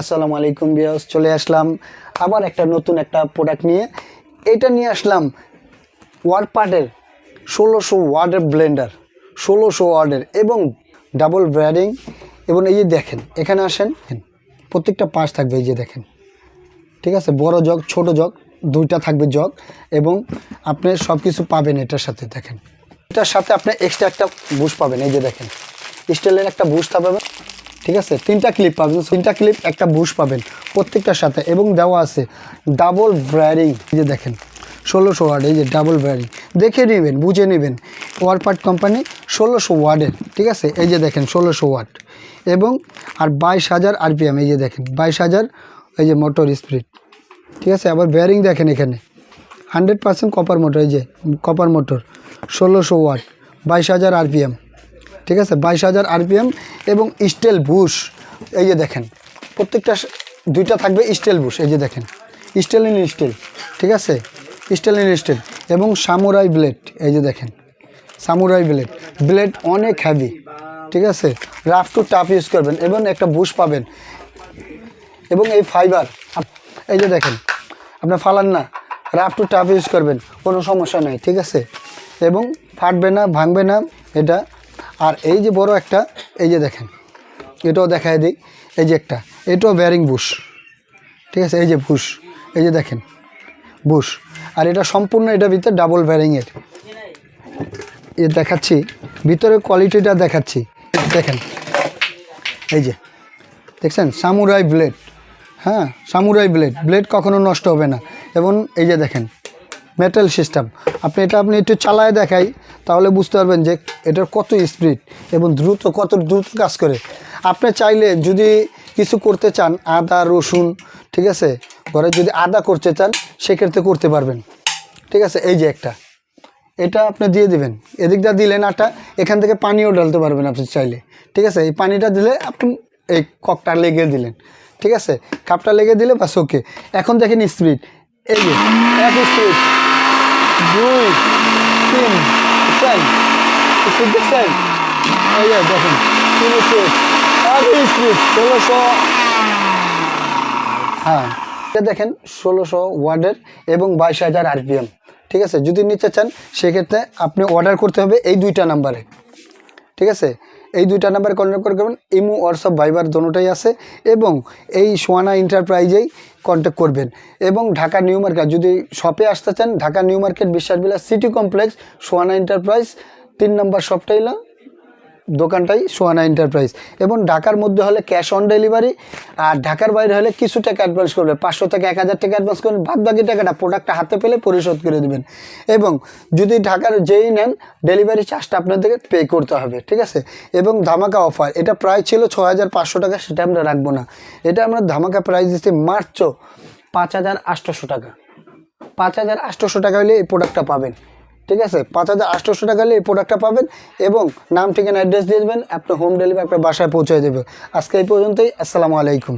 আসসালামু আলাইকুম বিয়াস চলে আসলাম আবার একটা নতুন একটা প্রোডাক্ট নিয়ে। এটা নিয়ে আসলাম ওয়ারপার্টের ষোলোশো ওয়ার্ডের ব্লেন্ডার, ষোলোশো ওয়ার্ডের এবং ডাবল ব্র্যাডিং এবং এই যে দেখেন, এখানে আসেন প্রত্যেকটা পাশ থাকবে, এই যে দেখেন। ঠিক আছে? বড় জগ, ছোট জগ, দুইটা থাকবে জগ এবং আপনি সব কিছু পাবেন এটার সাথে, দেখেন। এটার সাথে আপনি এক্সট্রা একটা বুশ পাবেন, এই যে দেখেন। স্টিলের একটা বুশ পাবেন ঠিক আছে? তিনটা ক্লিপ পাবেন। তিনটা ক্লিপ একটা বুশ পাবেন প্রত্যেকটার সাথে এবং দেওয়া আছে ডাবল ব্রায়ারিং এই যে দেখেন, ষোলোশো ওয়ার্ড এই যে ডাবল ব্রায়ারিং দেখে নেবেন, বুঝে নেবেন। ওয়ারপার্ট কোম্পানি ষোলোশো ওয়ার্ডের ঠিক আছে? এই যে দেখেন, ষোলোশো ওয়ার্ড এবং আর বাইশ হাজার আরপিএম এই যে দেখেন, বাইশ হাজার, এই যে মোটর স্পিড ঠিক আছে? আবার বেয়ারিং দেখেন এখানে। হান্ড্রেড পার্সেন্ট কপার মোটর এই যে কপার মোটর ষোলোশো ওয়াট বাইশ হাজার আরপিএম ঠিক আছে? বাইশ হাজার আরপিএম এবং স্টেল বুশ। এই যে দেখেন, প্রত্যেকটা দুইটা থাকবে স্টেল বুশ, এই যে দেখেন। স্টেল ইন স্টিল, ঠিক আছে? স্টিল ইন স্টিল এবং সামুরাই ব্লেড, এই যে দেখেন। Samurai blade. ব্লেড অনেক হ্যাভি ঠিক আছে? রাফ টু টাফ ইউজ করবেন। এবং একটা বুশ পাবেন। এবং এই ফাইবার এই যে দেখেন আপনার ফালান না। রাফ টু টাফ ইউজ করবেন, কোনো সমস্যা নেই, ঠিক আছে? এবং ফাটবে না, ভাঙবে না, এটা আর এই যে বড় একটা, এই যে দেখেন, এটাও দেখায় দিই, এই যে একটা, এটাও ব্যারিং বুশ ঠিক আছে? এই যে বুশ এই যে দেখেন বুশ আর এটা সম্পূর্ণ এটা ভিতরে ডাবল ব্যারিংয়ের এ দেখাচ্ছি ভিতরে কোয়ালিটিটা দেখাচ্ছি, দেখেন, এই যে, দেখছেন? সামুরাই ব্লেড হ্যাঁ? সামুরাই ব্লেড ব্লেড কখনো নষ্ট হবে না। এবং এই যে দেখেন মেটাল সিস্টেম আপনি এটা আপনি একটু চালায় দেখাই তাহলে বুঝতে পারবেন যে এটার কত স্পিড এবং দ্রুত কত দ্রুত কাজ করে। আপনি চাইলে যদি কিছু করতে চান, আদা, রসুন, ঠিক আছে? ঘরে যদি আদা করতে চান, সেক্ষেত্রে করতে পারবেন। ঠিক আছে? এই যে একটা। এটা আপনি দিয়ে দিবেন। এদিকটা দিলেন আটা এখান থেকে পানিও ঢালতে পারবেন আপনি চাইলে। ঠিক আছে? এই পানিটা দিলে আপনি এই ককটা লেগে দিলেন। ঠিক আছে? কাপটা লেগে দিলে বাস ওকে। এখন দেখেন স্পিড। এই যে, এক স্পিড। দুই, তিন। চার স্পিড দেখছেন এই যে দেখেন তিন স্পিড এক স্পিড ষোলোশো হ্যাঁ। দেখেন, ষোলোশো ওয়ার্ডের এবং বাইশ হাজার আরপিএম। ঠিক আছে? যদি নিতে চান, সেক্ষেত্রে আপনি অর্ডার করতে হবে এই দুইটা নাম্বারে ঠিক আছে? এই দুইটা নাম্বারে কন্ট্যাক্ট করে করবেন। ইমো হোয়াটসঅ্যাপ ভাইবার দোনোটাই আছে এবং এই সোয়ানা এন্টারপ্রাইজেই কন্ট্যাক্ট করবেন। এবং ঢাকা নিউ মার্কেট, যদি শপে আসতে চান, Dhaka New Market Biswasbila City Complex Sowana Enterprise তিন নম্বর শপটাই হলো দোকানটাই সোয়ানা এন্টারপ্রাইজ এবং ঢাকার মধ্যে হলে ক্যাশ অন ডেলিভারি আর ঢাকার বাইরে হলে কিছু টাকা অ্যাডভান্স করবে। পাঁচশো থেকে এক হাজার টাকা অ্যাডভান্স করবেন। বাদ বাকি টাকাটা প্রোডাক্টটা হাতে পেলে পরিশোধ করে দেবেন। এবং যদি ঢাকার যেই নেন ডেলিভারি চার্জটা আপনাদেরকে পে করতে হবে, ঠিক আছে? এবং ধামাকা অফার এটা প্রায় ছিল ছ হাজার পাঁচশো টাকা, সেটা আমরা রাখব না। এটা আমরা ধামাকা প্রাইস দিচ্ছি মাত্র পাঁচ হাজার আটশোশো টাকা। পাঁচ হাজার আটশোশো টাকা হলে এই প্রোডাক্টটা পাবেন। ঠিক আছে? পাঁচ হাজার আটশোশো টাকা এই প্রোডাক্টটা পাবেন এবং নাম, ঠিকানা অ্যাড্রেস দিয়ে দেবেন, আপনার হোম ডেলিভারি আপনার বাসায় পৌঁছে দেবে আজকে এই পর্যন্তই, আসসালামু আলাইকুম।